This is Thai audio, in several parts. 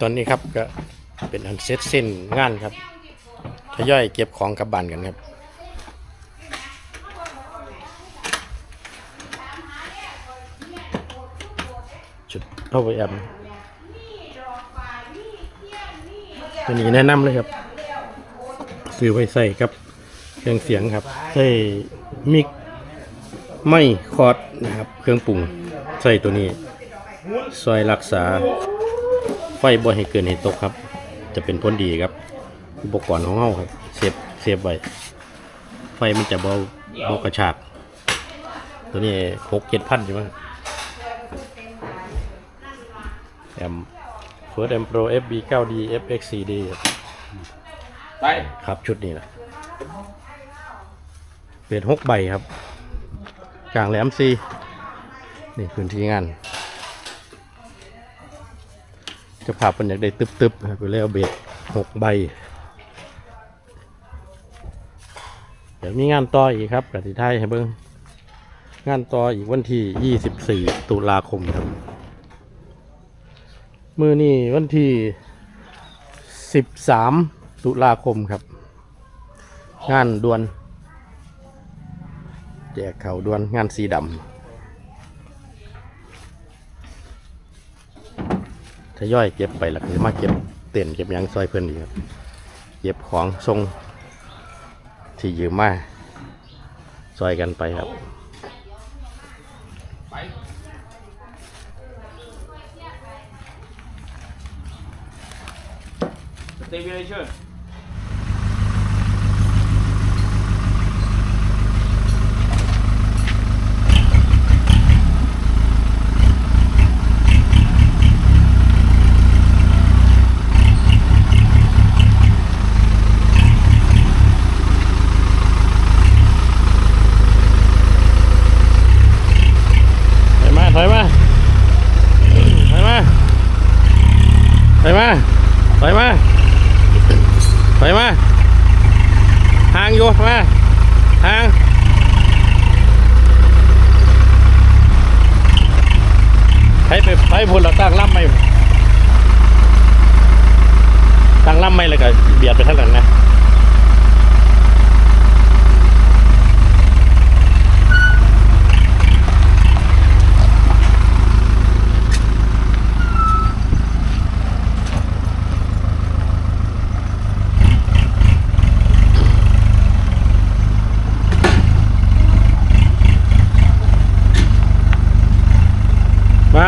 ตอนนี้ครับก็เป็นอันเสร็จสิ้นงานครับทยอยเก็บของกลับบ้านกันครับชุดเอาไปแอมตัวนี้แนะนำเลยครับ ซื้อไว้ใส่ครับเครื่องเสียงครับ ใส่มิกไม่คอร์ดนะครับ เครื่องปรุง ใส่ตัวนี้ซอยรักษา ไฟบ่ให้เกินให้ตกครับ จะเป็นผลดีครับ อุปกรณ์ของเฮาครับเซฟเซฟไว้ไฟมันจะเบาเบากระชาก ตัวนี้หกเจ็ดพันใช่ไหมแอม First M Pro FB 9D FX 4D ครับไปครับชุดนี้นะเป็นหกใบครับกลางแหลมซีนี่พื้นที่งาน จะภาพมันอยากได้ตึบๆไปแล้วเบ็ดหกใบ เดี๋ยวมีงานต่ออีกครับกติไทยให้เบิ้งงานต่ออีกวันที่ 24 ตุลาคมครับ มือนี่วันที่ 13 ตุลาคมครับ งานดวน แจกเข่าดวนงานสีดำ ทยอยเก็บไปหลักมาเก็บเต็นเก็บยังซอยเพื่อนอีกครับเก็บของทรงที่ยืมมาซอยกันไปครับไปเตเบียเชอร์ ถอยมาถอยมาถอยมาถ อยมาถอยมาถอยมาห่างอยู่มาห่างไปไปไปพุ่นเราตั้งล่ำไม่ตั้งล่ำไม่เลยก็เบียดไปทางหลังนะ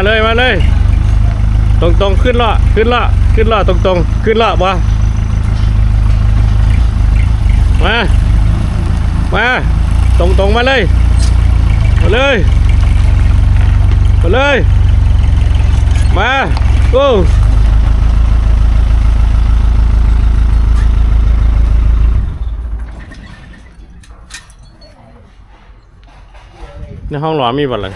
เลยมาเลย ตรงตรงๆขึ้นละขึ้นละขึ้นละตรงตรงๆขึ้นละบ่มามาตรงตรงๆมาเลยมาเลยมาเลยมาโอ้ในห้องหลอมีบ่ล่ะ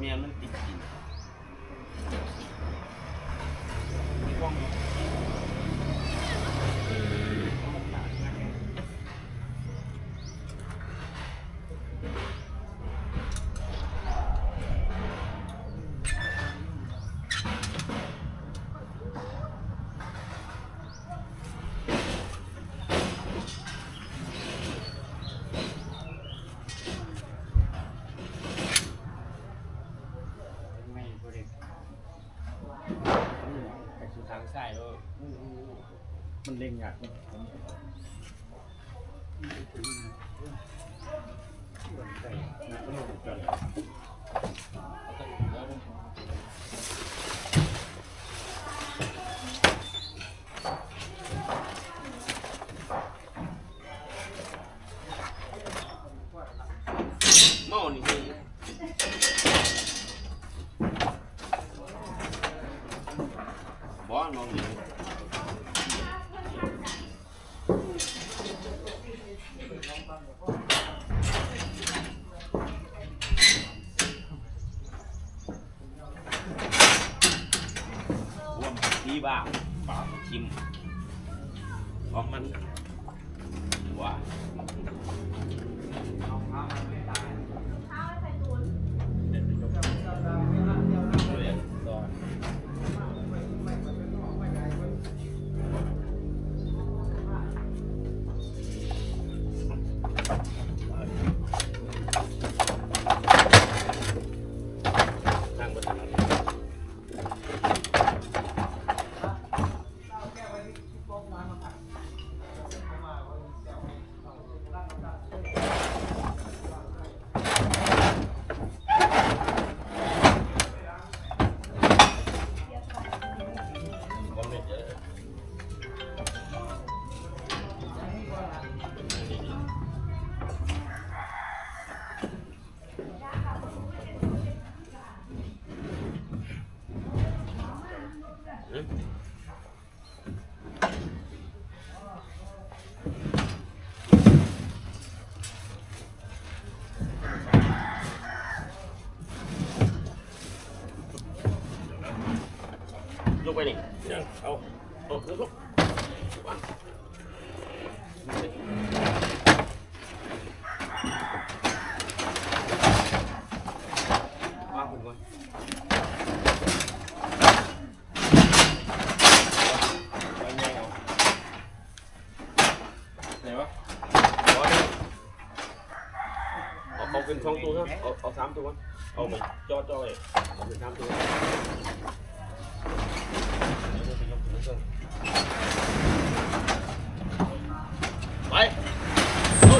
เมียมันติดกินไม่บริแต่คือทางซ้ายแล้ว มันเล็งอะเมานี่คือบ้ รวมที่บ้างปาชิมเพราะมันว่า นสองตัวครับเอาเอาสามตัวก่อนเอาไปจอดจอยเอาเป็นสามตัวไปสู้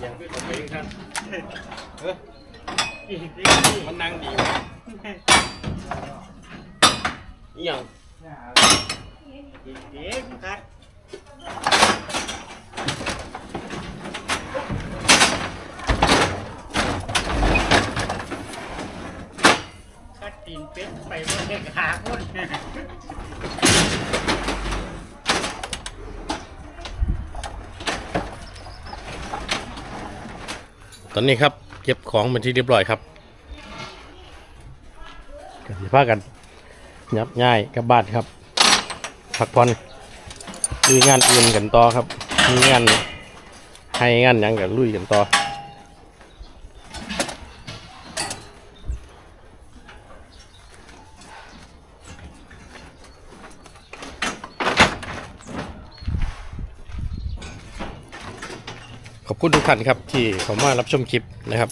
อย่างพี่ผมเองครับเฮ้ย มันนั่งดีนี่ยังเด็กครับคัดตีนเป็ดไปบนเด็กขาคนตอนนี้ครับ เก็บของเป็นที่เรียบร้อยครับกันสิพากันยับง่ายกับบ้านครับพักผ่อนลุยงานอื่นกันต่อครับมีงานให้งานยังกับลุยกันต่อ อบคุณทุกท่านครับที่เข้ามารับชมคลิปนะครับ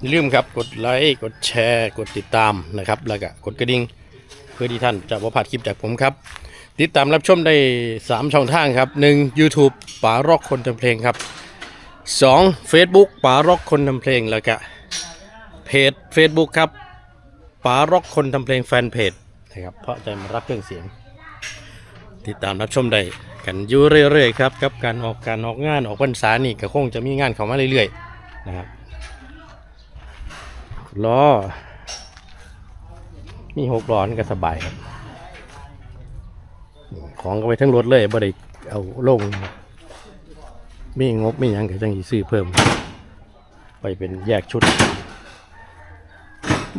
อย่าลืมครับกดไลค์กดแชร์ กดติดตามนะครับแล้วก็กดกระดิ่งเพื่อที่ท่านจะไม่พลาดคลิปจากผมครับ ติดตามรับชมได้ 3 ช่องทางครับ 1. YouTube ป๋าร็อกคนทำเพลงครับ 2. Facebook ป๋าร็อกคนทำเพลงแล้วก็เพจ Facebook ครับป๋าร็อกคนทำเพลงแฟนเพจนะครับเพราะใจมารักเครื่องเสียง ติดตามรับชมได้กันอยู่เรื่อยๆครับกับการออกการออกงานออกพรรษานี่ก็คงจะมีงานเข้ามาเรื่อยๆนะครับล้อมีหกล้อนก็สบายครับของก็ไปทั้งรถเลยบ่ได้เอาลง มีงบมีหยังก็จังสิซื้อเพิ่ม ไปเป็นแยกชุด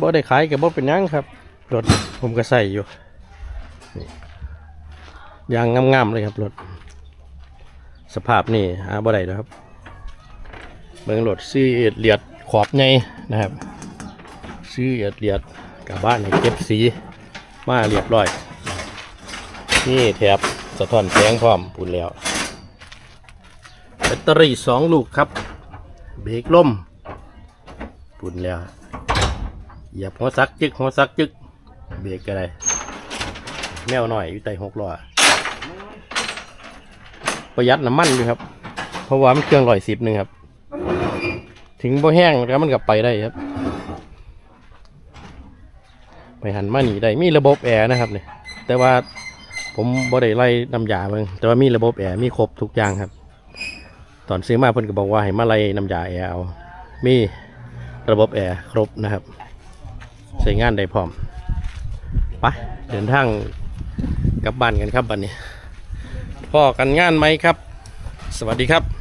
บ่ได้ขายกับบ่เป็นยังครับรถผมก็ใส่อยู่ ยางงามๆเลยครับรถสภาพนี่หาบ่ได้แล้วครับเบิ่งรถซื้อเอ็ดเลียดขอบใหญ่นะครับซื้อเอ็ดเลียดกับบ้านให้เก็บสีมาเรียบร้อย นี่แถบสะท้อนแสงพร้อมปุ่นแล้วแบตเตอรี่สองลูกครับ เบรกล่มปุ่นแล้วเหยียบหัวซักจึกหัวซักจึกเบรกก็ได้แมวหน่อยอยู่ใต้หกล้อ ประหยัดน้ำมันอยู่ครับ เพราะว่ามันเครื่องร้อยสิบหนึ่งครับ ถึงบ่แห้งแล้วมันกลับไปได้ครับ ไปหันมาหนีได้มีระบบแอร์นะครับเนี่ยแต่ว่าผมบ่ได้ไล่น้ำยาเบิ่งแต่ว่ามีระบบแอร์มีครบทุกอย่างครับ ตอนซื้อมาเพิ่นก็บอกว่าให้มาไล่น้ำยาแอร์เอา มีระบบแอร์ครบนะครับใช้งานได้พร้อมไปเดินทางกลับบ้านกันครับบัดนี้ พ่อกันงานไหมครับ สวัสดีครับ